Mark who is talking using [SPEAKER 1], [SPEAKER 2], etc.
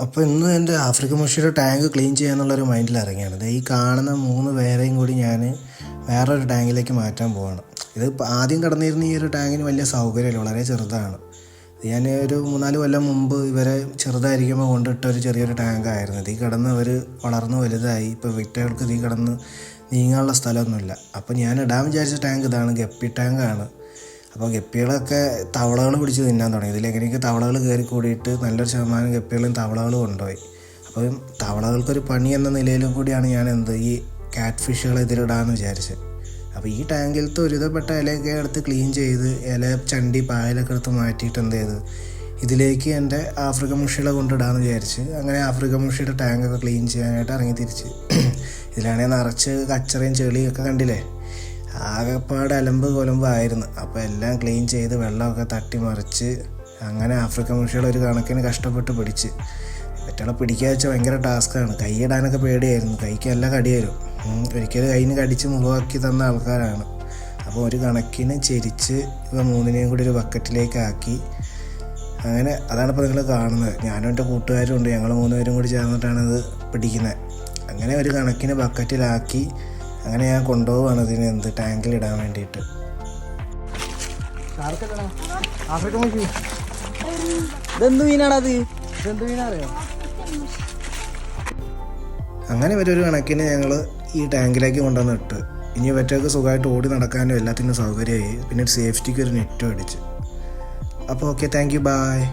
[SPEAKER 1] അപ്പോൾ ഇന്ന് എന്റെ ആഫ്രിക്കൻ മുഷിയുടെ ടാങ്ക് ക്ലീൻ ചെയ്യാന്നുള്ളൊരു മൈൻഡിൽ ഇറങ്ങിയാണ്. ഈ കാണുന്ന മൂന്ന് പേരെയും കൂടി ഞാൻ വേറൊരു ടാങ്കിലേക്ക് മാറ്റാൻ പോവാണ്. ഇത് ആദ്യം കടന്നിരുന്ന ഈ ഒരു ടാങ്കിന് വലിയ സൗകര്യമില്ല വളരെ ചെറുതാണ്. ഞാൻ ഒരു മൂന്നാൽ കൊല്ലം മുമ്പ് ഇവരെ ചെറുതായിരിക്കുമ്പോൾ കൊണ്ടിട്ട ഒരു ചെറിയൊരു ടാങ്കായിരുന്നു. ഇത് കിടന്ന് അവർ വളർന്ന് വലുതായി ഇപ്പോൾ വിറ്റകൾക്ക് ഇതീ കിടന്ന് നീങ്ങാനുള്ള സ്ഥലമൊന്നുമില്ല. അപ്പോൾ ഞാൻ ഇടാൻ വിചാരിച്ച ടാങ്ക് ഇതാണ് ഗപ്പി ടാങ്കാണ്. അപ്പോൾ ഗപ്പികളൊക്കെ തവളകൾ പിടിച്ച് തിന്നാൻ തുടങ്ങി. ഇതിലെങ്ങനെയൊക്കെ തവളകൾ കയറി കൂടിയിട്ട് നല്ലൊരു ശതമാനം ഗപ്പികളും തവളകൾ കൊണ്ടുപോയി. അപ്പം തവളകൾക്കൊരു പണി എന്ന നിലയിലും കൂടിയാണ് ഞാൻ എന്ത് ഈ കാറ്റ് ഫിഷുകളെ ഇതിലിടാമെന്ന് വിചാരിച്ചത്. അപ്പോൾ ഈ ടാങ്കിലത്തെ ഒരുവിധപ്പെട്ട ഇലയൊക്കെ എടുത്ത് ക്ലീൻ ചെയ്ത് ഇല ചണ്ടി പായലൊക്കെ എടുത്ത് മാറ്റിയിട്ട് എന്ത് ചെയ്ത് ഇതിലേക്ക് എന്റെ ആഫ്രിക്ക മുഷികളെ കൊണ്ടിടാമെന്ന് വിചാരിച്ച് അങ്ങനെ ആഫ്രിക്കൻ മുഷിയുടെ ടാങ്കൊക്കെ ക്ലീൻ ചെയ്യാനായിട്ട് ഇറങ്ങി തിരിച്ച്. ഇതിലാണെങ്കിൽ നിറച്ച് കച്ചറയും ചെളിയൊക്കെ കണ്ടില്ലേ? ആകെപ്പാട് അലമ്പ് കൊലമ്പായിരുന്നു. അപ്പോൾ എല്ലാം ക്ലീൻ ചെയ്ത് വെള്ളമൊക്കെ തട്ടി മറിച്ച് അങ്ങനെ ആഫ്രിക്കൻ മുഷികളെ ഒരു കണക്കിന് കഷ്ടപ്പെട്ട് പിടിച്ച്. മറ്റുള്ള പിടിക്കുക വെച്ചാൽ ഭയങ്കര ടാസ്ക്കാണ് കൈയിടാനൊക്കെ പേടിയായിരുന്നു. കൈക്ക് എല്ലാം കടിയായിരുന്നു വരും. ഒരിക്കലും കൈന് കടിച്ച് മുറിവാക്കി തന്ന ആൾക്കാരാണ്. അപ്പോൾ ഒരു കണക്കിന് ചെരിച്ച് ഇവ മൂന്നിനെയും കൂടി ഒരു ബക്കറ്റിലേക്ക് ആക്കി അങ്ങനെ അതാണ് ഇപ്പോൾ നിങ്ങൾ കാണുന്നത്. ഞാനും എന്റെ കൂട്ടുകാരും ഉണ്ട്. ഞങ്ങൾ മൂന്നുപേരും കൂടി ചേർന്നിട്ടാണ് ഇത് പിടിക്കുന്നത് അങ്ങനെ ഒരു കണക്കിന് ബക്കറ്റിലാക്കി. അങ്ങനെ ഞാൻ കൊണ്ടുപോവാണ് ഇതിന് എന്ത് ടാങ്കിലിടാൻ വേണ്ടിയിട്ട്.
[SPEAKER 2] ഇതെന്ത് ഇതെന്ത്
[SPEAKER 1] അങ്ങനെ ഇവരൊരു കണക്കിന് ഞങ്ങൾ ഈ ടാങ്കിലേക്ക് കൊണ്ടുവന്ന് ഇട്ട്. ഇനി ഇവറ്റൊക്കെ സുഖമായിട്ട് ഓടി നടക്കാനും എല്ലാത്തിനും സൗകര്യമായി. പിന്നെ സേഫ്റ്റിക്ക് ഒരു നെറ്റും അടിച്ച്. അപ്പോൾ ഓക്കെ താങ്ക് യു ബായ്